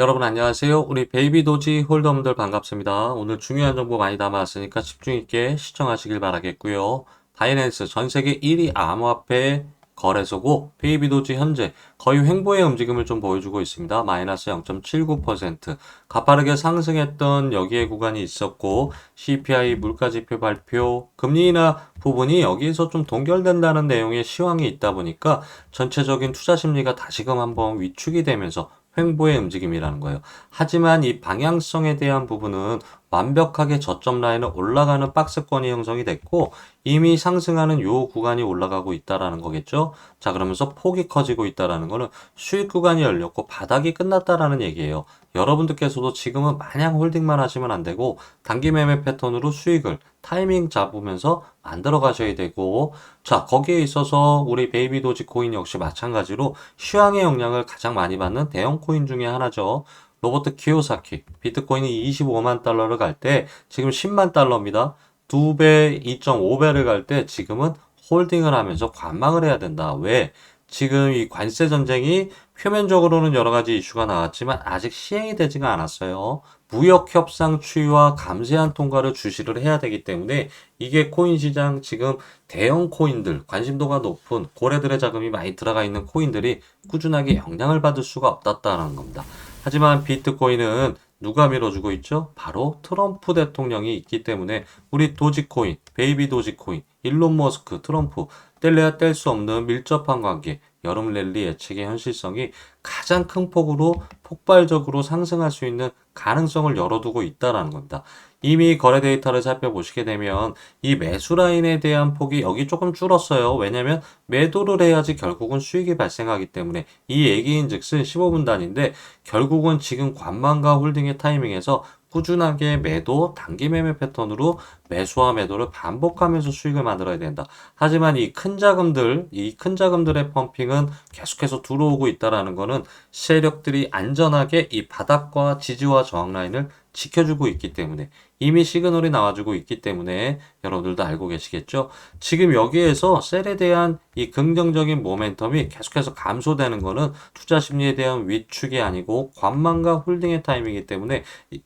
여러분 안녕하세요. 우리 베이비 도지 홀더분들 반갑습니다. 오늘 중요한 정보 많이 담아왔으니까 집중 있게 시청하시길 바라겠고요. 바이낸스 전 세계 1위 암호화폐 거래소고 베이비 도지 현재 거의 횡보의 움직임을 좀 보여주고 있습니다. 마이너스 0.79% 가파르게 상승했던 여기에 구간이 있었고 CPI 물가지표 발표 금리 인하 부분이 여기에서 좀 동결된다는 내용의 시황이 있다 보니까 전체적인 투자 심리가 다시금 한번 위축이 되면서 횡보의 움직임이라는 거예요. 하지만 이 방향성에 대한 부분은 완벽하게 저점 라인을 올라가는 박스권이 형성이 됐고 이미 상승하는 요 구간이 올라가고 있다라는 거겠죠. 자, 그러면서 폭이 커지고 있다라는 거는 수익 구간이 열렸고 바닥이 끝났다라는 얘기예요. 여러분들께서도 지금은 마냥 홀딩만 하시면 안 되고 단기 매매 패턴으로 수익을 타이밍 잡으면서 만들어 가셔야 되고 자 거기에 있어서 우리 베이비 도지 코인 역시 마찬가지로 시황의 영향을 가장 많이 받는 대형 코인 중에 하나죠. 로버트 키요사키 비트코인이 25만 달러를 갈 때 지금 10만 달러입니다. 2배, 2.5배를 갈 때 지금은 홀딩을 하면서 관망을 해야 된다. 왜? 지금 이 관세 전쟁이 표면적으로는 여러 가지 이슈가 나왔지만 아직 시행이 되지가 않았어요. 무역 협상 추이와 감세한 통과를 주시를 해야 되기 때문에 이게 코인 시장 지금 대형 코인들 관심도가 높은 고래들의 자금이 많이 들어가 있는 코인들이 꾸준하게 영향을 받을 수가 없다는 겁니다. 하지만 비트코인은 누가 밀어주고 있죠? 바로 트럼프 대통령이 있기 때문에 우리 도지코인, 베이비 도지코인, 일론 머스크, 트럼프 뗄래야 뗄 수 없는 밀접한 관계, 여름 랠리 예측의 현실성이 가장 큰 폭으로 폭발적으로 상승할 수 있는 가능성을 열어두고 있다라는 겁니다. 이미 거래 데이터를 살펴보시게 되면 이 매수 라인에 대한 폭이 여기 조금 줄었어요. 왜냐면 매도를 해야지 결국은 수익이 발생하기 때문에 이 얘기인 즉슨 15분 단인데 결국은 지금 관망과 홀딩의 타이밍에서 꾸준하게 매도, 단기 매매 패턴으로 매수와 매도를 반복하면서 수익을 만들어야 된다. 하지만 이 큰 자금들, 이 큰 자금들의 펌핑은 계속해서 들어오고 있다라는 거는 세력들이 안전하게 이 바닥과 지지와 저항 라인을 지켜주고 있기 때문에 이미 시그널이 나와주고 있기 때문에 여러분들도 알고 계시겠죠? 지금 여기에서 셀에 대한 이 긍정적인 모멘텀이 계속해서 감소되는 거는 투자 심리에 대한 위축이 아니고 관망과 홀딩의 타임이기 때문에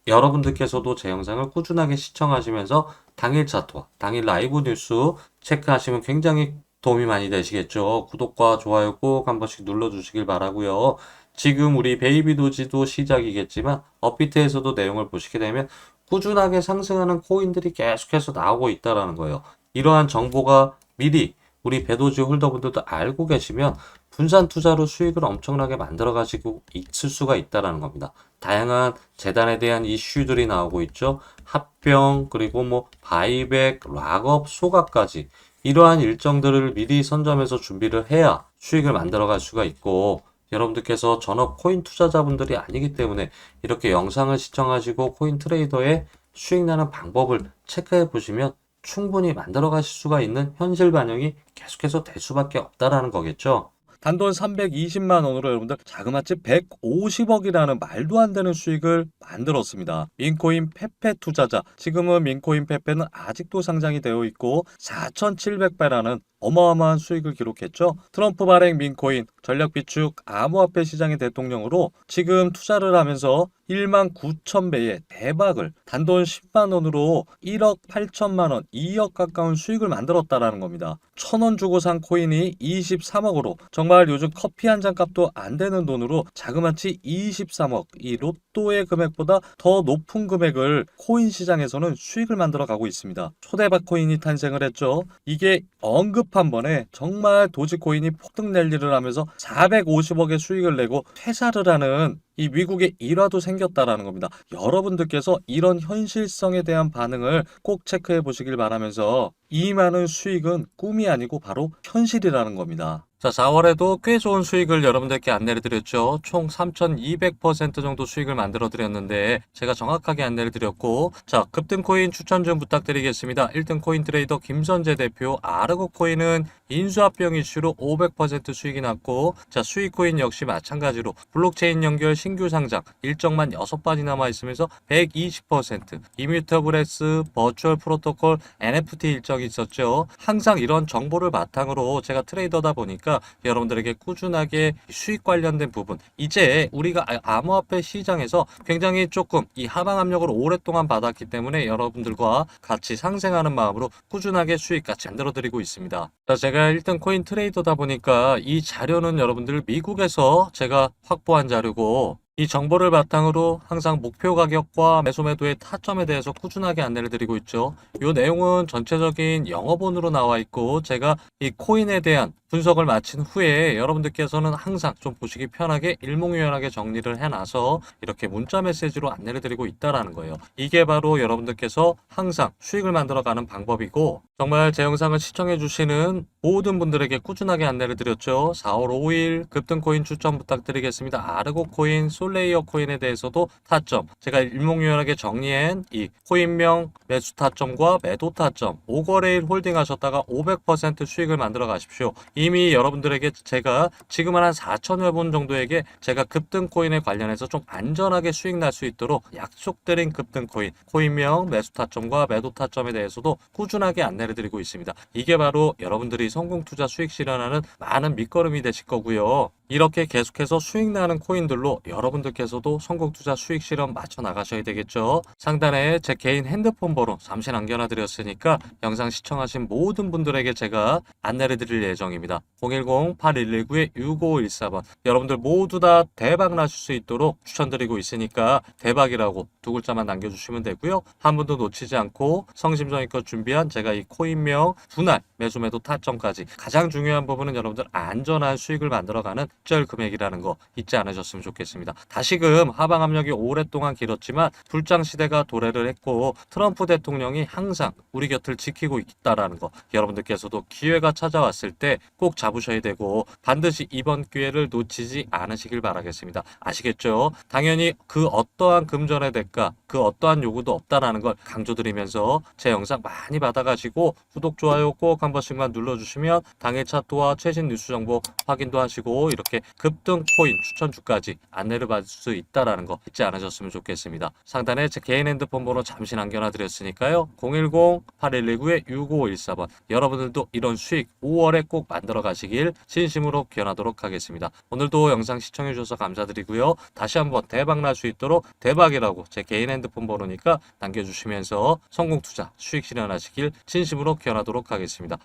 여러분들께서도 제 영상을 꾸준하게 시청하시면서 당일 차트와 당일 라이브 뉴스 체크하시면 굉장히 도움이 많이 되시겠죠. 구독과 좋아요 꼭 한 번씩 눌러주시길 바라고요. 지금 우리 베이비 도지도 시작이겠지만 업비트에서도 내용을 보시게 되면 꾸준하게 상승하는 코인들이 계속해서 나오고 있다라는 거예요. 이러한 정보가 미리 우리 배도지 홀더분들도 알고 계시면 분산 투자로 수익을 엄청나게 만들어 가지고 있을 수가 있다라는 겁니다. 다양한 재단에 대한 이슈들이 나오고 있죠. 합병 그리고 뭐 바이백, 락업, 소각까지 이러한 일정들을 미리 선점해서 준비를 해야 수익을 만들어 갈 수가 있고 여러분들께서 전업 코인 투자자분들이 아니기 때문에 이렇게 영상을 시청하시고 코인 트레이더의 수익 나는 방법을 체크해 보시면 충분히 만들어 가실 수가 있는 현실 반영이 계속해서 될 수밖에 없다라는 거겠죠. 단돈 320만 원으로 여러분들 자그마치 150억이라는 말도 안 되는 수익을 만들었습니다. 민코인 페페 투자자. 지금은 민코인 페페는 아직도 상장이 되어 있고 4,700배라는 어마어마한 수익을 기록했죠. 트럼프 발행 민코인 전략 비축 암호화폐 시장의 대통령으로 지금 투자를 하면서 1만 9천 배의 대박을 단돈 10만 원으로 1억 8천만 원, 2억 가까운 수익을 만들었다라는 겁니다. 천 원 주고 산 코인이 23억으로 정말 요즘 커피 한 잔 값도 안 되는 돈으로 자그마치 23억 이 로또의 금액보다 더 높은 금액을 코인 시장에서는 수익을 만들어 가고 있습니다. 초대박 코인이 탄생을 했죠. 이게 언급 한 번에 정말 도지코인이 폭등 랠리를 하면서 450억의 수익을 내고 퇴사를 하는 이 미국의 일화도 생겼다라는 겁니다. 여러분들께서 이런 현실성에 대한 반응을 꼭 체크해 보시길 바라면서 이 많은 수익은 꿈이 아니고 바로 현실이라는 겁니다. 자, 4월에도 꽤 좋은 수익을 여러분들께 안내를 드렸죠. 총 3,200% 정도 수익을 만들어 드렸는데 제가 정확하게 안내를 드렸고 자, 급등 코인 추천 좀 부탁드리겠습니다. 1등 코인 트레이더 김선재 대표 아르고 코인은 인수합병 이슈로 500% 수익이 났고 자, 수익 코인 역시 마찬가지로 블록체인 연결 신규 상장 일정만 6번이 남아 있으면서 120% 이뮤터블엑스 버추얼 프로토콜 NFT 일정이 있었죠. 항상 이런 정보를 바탕으로 제가 트레이더다 보니까 있으니까 여러분들에게 꾸준하게 수익 관련된 부분 이제 우리가 아- 암호화폐 시장에서 굉장히 조금 이 하방 압력을 오랫동안 받았기 때문에 여러분들과 같이 상생하는 마음으로 꾸준하게 수익 같이 만들어 드리고 있습니다. 자, 제가 일단 코인 트레이더다 보니까 이 자료는 여러분들 미국에서 제가 확보한 자료고 이 정보를 바탕으로 항상 목표 가격과 매수 매도의 타점에 대해서 꾸준하게 안내를 드리고 있죠. 이 내용은 전체적인 영어본으로 나와 있고 제가 이 코인에 대한 분석을 마친 후에 여러분들께서는 항상 좀 보시기 편하게 일목요연하게 정리를 해놔서 이렇게 문자 메시지로 안내를 드리고 있다라는 거예요. 이게 바로 여러분들께서 항상 수익을 만들어가는 방법이고 정말 제 영상을 시청해 주시는 모든 분들에게 꾸준하게 안내를 드렸죠. 4월 5일 급등코인 추천 부탁드리겠습니다. 아르고 코인, 솔레이어 코인에 대해서도 타점 제가 일목요연하게 정리한 이 코인명 매수 타점과 매도 타점 5거래일 홀딩하셨다가 500% 수익을 만들어 가십시오. 이미 여러분들에게 제가 지금은 한 4천여 분 정도에게 제가 급등 코인에 관련해서 좀 안전하게 수익 날 수 있도록 약속드린 급등 코인, 코인명 매수 타점과 매도 타점에 대해서도 꾸준하게 안내를 드리고 있습니다. 이게 바로 여러분들이 성공 투자 수익 실현하는 많은 밑거름이 되실 거고요. 이렇게 계속해서 수익 나는 코인들로 여러분들께서도 성공 투자 수익 실현 맞춰 나가셔야 되겠죠. 상단에 제 개인 핸드폰 번호 잠시 남겨놔 드렸으니까 영상 시청하신 모든 분들에게 제가 안내를 드릴 예정입니다. 010-8119-6514번 여러분들 모두 다 대박 나실 수 있도록 추천드리고 있으니까 대박이라고 두 글자만 남겨주시면 되고요. 한 분도 놓치지 않고 성심성의껏 준비한 제가 이 코인명 분할 매수 매도 타점까지 가장 중요한 부분은 여러분들 안전한 수익을 만들어가는 절 금액이라는 거 잊지 않으셨으면 좋겠습니다. 다시금 하방 압력이 오랫동안 길었지만 불장 시대가 도래를 했고 트럼프 대통령이 항상 우리 곁을 지키고 있다라는 거 여러분들께서도 기회가 찾아왔을 때 꼭 잡으셔야 되고 반드시 이번 기회를 놓치지 않으시길 바라겠습니다. 아시겠죠? 당연히 그 어떠한 금전의 대가, 그 어떠한 요구도 없다라는 걸 강조드리면서 제 영상 많이 받아가시고 구독, 좋아요 꼭 한 번씩만 눌러주시면 당일 차트와 최신 뉴스 정보 확인도 하시고 이렇게 급등 코인 추천 주까지 안내를 받을 수 있다라는 거 잊지 않으셨으면 좋겠습니다. 상단에 제 개인 핸드폰 번호 잠시 남겨놔 드렸으니까요. 010-8119-6514번 여러분들도 이런 수익 5월에 꼭 만들어 가시길 진심으로 기원하도록 하겠습니다. 오늘도 영상 시청해 주셔서 감사드리고요. 다시 한번 대박 날 수 있도록 대박이라고 제 개인 핸드폰 번호니까 남겨주시면서 성공 투자 수익 실현하시길 진심으로 기원하도록 하겠습니다.